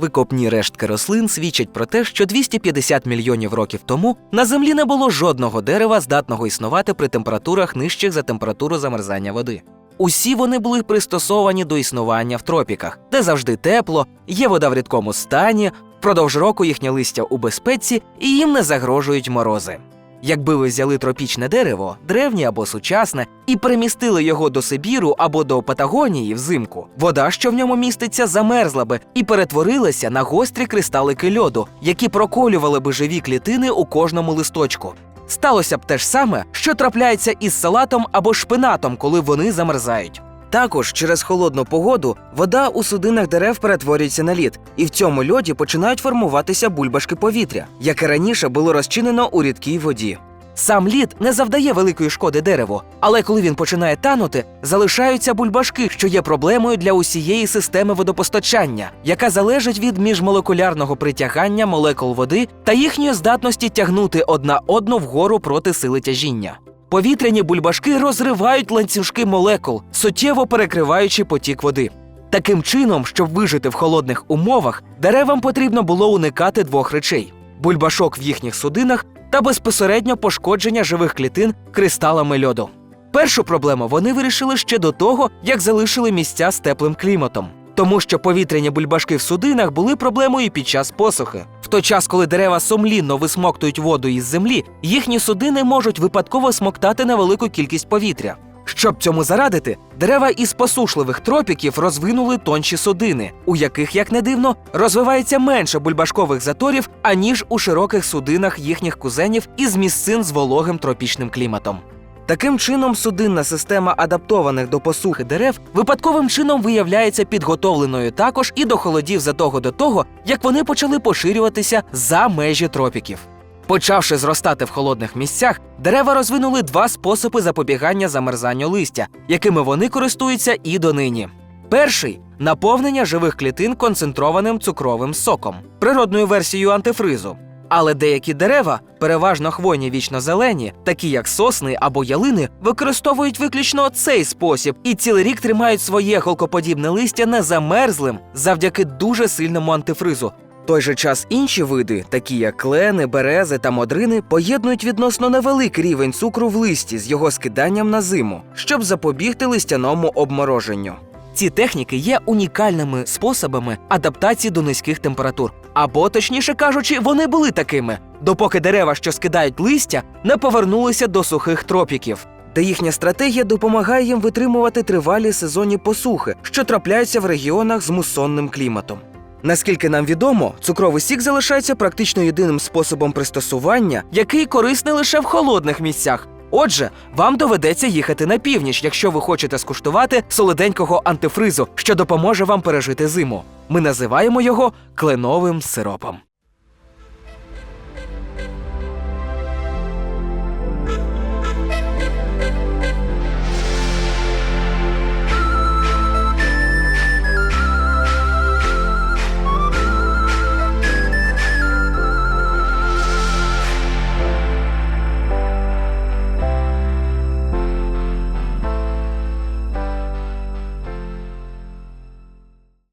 Викопні рештки рослин свідчать про те, що 250 мільйонів років тому на землі не було жодного дерева, здатного існувати при температурах нижчих за температуру замерзання води. Усі вони були пристосовані до існування в тропіках, де завжди тепло, є вода в рідкому стані, впродовж року їхнє листя у безпеці і їм не загрожують морози. Якби ви взяли тропічне дерево, древнє або сучасне, і перемістили його до Сибіру або до Патагонії взимку, вода, що в ньому міститься, замерзла би і перетворилася на гострі кристалики льоду, які проколювали би живі клітини у кожному листочку. Сталося б те ж саме, що трапляється із салатом або шпинатом, коли вони замерзають. Також через холодну погоду вода у судинах дерев перетворюється на лід, і в цьому льоді починають формуватися бульбашки повітря, яке раніше було розчинено у рідкій воді. Сам лід не завдає великої шкоди дереву, але коли він починає танути, залишаються бульбашки, що є проблемою для усієї системи водопостачання, яка залежить від міжмолекулярного притягання молекул води та їхньої здатності тягнути одна одну вгору проти сили тяжіння. Повітряні бульбашки розривають ланцюжки молекул, суттєво перекриваючи потік води. Таким чином, щоб вижити в холодних умовах, деревам потрібно було уникати двох речей: бульбашок в їхніх судинах та безпосередньо пошкодження живих клітин кристалами льоду. Першу проблему вони вирішили ще до того, як залишили місця з теплим кліматом. Тому що повітряні бульбашки в судинах були проблемою під час посухи. В той час, коли дерева сумлінно висмоктують воду із землі, їхні судини можуть випадково смоктати невелику кількість повітря. Щоб цьому зарадити, дерева із посушливих тропіків розвинули тонші судини, у яких, як не дивно, розвивається менше бульбашкових заторів, аніж у широких судинах їхніх кузенів із місцин з вологим тропічним кліматом. Таким чином, судинна система адаптованих до посухи дерев випадковим чином виявляється підготовленою також і до холодів задовго до того, як вони почали поширюватися за межі тропіків. Почавши зростати в холодних місцях, дерева розвинули два способи запобігання замерзанню листя, якими вони користуються і донині. Перший наповнення живих клітин концентрованим цукровим соком, природною версією антифризу. Але деякі дерева, переважно хвойні вічно-зелені, такі як сосни або ялини, використовують виключно цей спосіб і цілий рік тримають своє голкоподібне листя незамерзлим завдяки дуже сильному антифризу. Той же час інші види, такі як клени, берези та модрини, поєднують відносно невеликий рівень цукру в листі з його скиданням на зиму, щоб запобігти листяному обмороженню. Ці техніки є унікальними способами адаптації до низьких температур. Або, точніше кажучи, вони були такими, допоки дерева, що скидають листя, не повернулися до сухих тропіків. Де їхня стратегія допомагає їм витримувати тривалі сезонні посухи, що трапляються в регіонах з мусонним кліматом. Наскільки нам відомо, цукровий сік залишається практично єдиним способом пристосування, який корисний лише в холодних місцях. Отже, вам доведеться їхати на північ, якщо ви хочете скуштувати солоденького антифризу, що допоможе вам пережити зиму. Ми називаємо його кленовим сиропом.